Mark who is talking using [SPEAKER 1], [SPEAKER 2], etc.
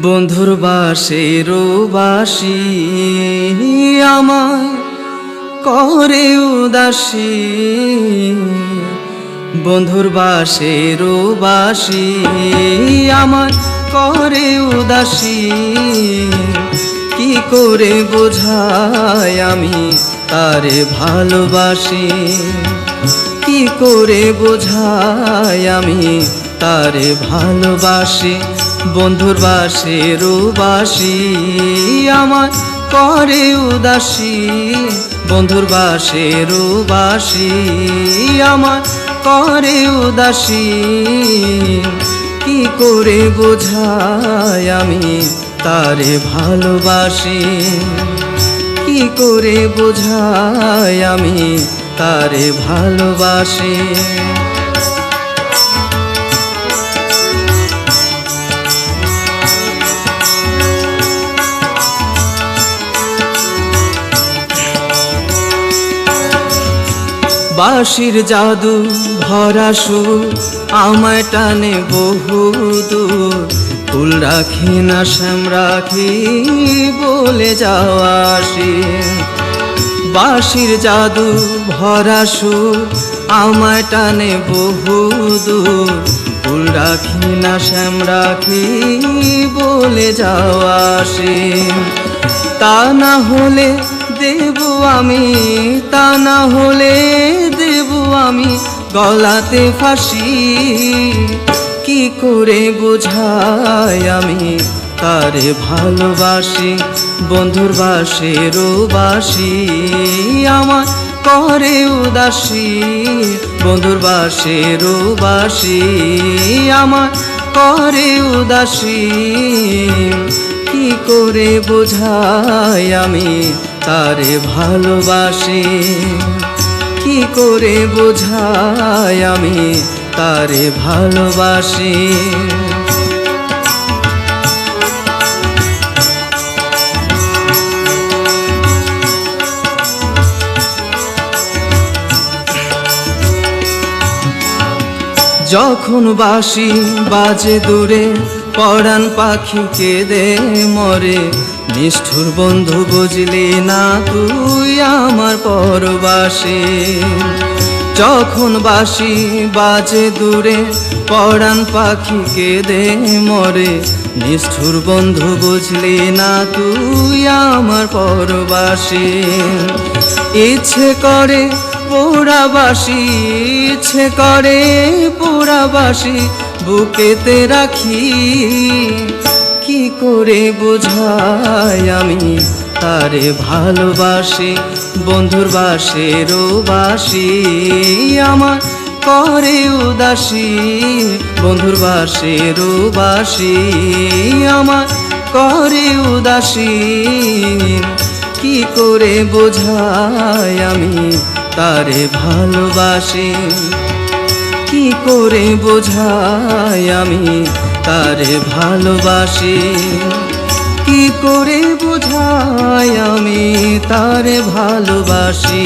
[SPEAKER 1] বন্ধুর বাসের বাসি আমার করে উদাসী। বন্ধুর বাসের বাসি আমার করে উদাসী। কি করে বোঝাই আমি তারে ভালোবাসি? কি করে বোঝাই আমি তারে ভালোবাসি? বন্ধুর বাসের বাসি আমার করে উদাসী। বন্ধুর বাসের বাসি আমার করে উদাসী। কি করে বোঝাই আমি তারে ভালোবাসি? কি করে বোঝাই আমি তারে ভালোবাসি? বাঁশির জাদু, ভরা সুর, আমায় টানে বহু দূর। ফুল রাখি না শ্যাম রাখি বলে যাওয়া বাঁশির জাদু, ভরা সুর, আমায় টানে বহু দূর। ফুল রাখি না শ্যাম রাখি বলে যাওয়া তা না হলে দেব আমি, তা না হলে দেব আমি গলাতে ফাঁসি। কি করে বোঝাই আমি তারে ভালোবাসি, বন্ধুর বাসের বাসি? আমার করে উদাসী, বন্ধুর বাসের বাসি। আমার করে উদাসী, কি করে বোঝাই আমি তারে ভালোবাসি কি করে বোঝাই আমি তারে ভালোবাসি? যখন বাসি বাজে দূরে পরাণ পাখি কেঁদে মরে। নিষ্ঠুর বন্ধু বুঝলি না তুই আমার পরবাসী। যখন বাসি বাজে দূরে, পরাণ পাখি কেঁদে মরে। নিষ্ঠুর বন্ধু বুঝলি না তুই আমার পরবাসী। ইচ্ছে করে পোড়াবাসি, ইচ্ছে করে পোড়াবাসি বুকেতে রাখি, কি করে বোঝাই আমি? তারে ভালোবাসি, বন্ধুর বাসের বাসি, আমার করে উদাসী। বন্ধুর বাসের বাসি, আমার করে উদাসী। কি করে বোঝাই আমি? তারে ভালোবাসি। করে বোঝাই আমি তারে ভালোবাসি? কি করে বোঝাই আমি তারে ভালোবাসি?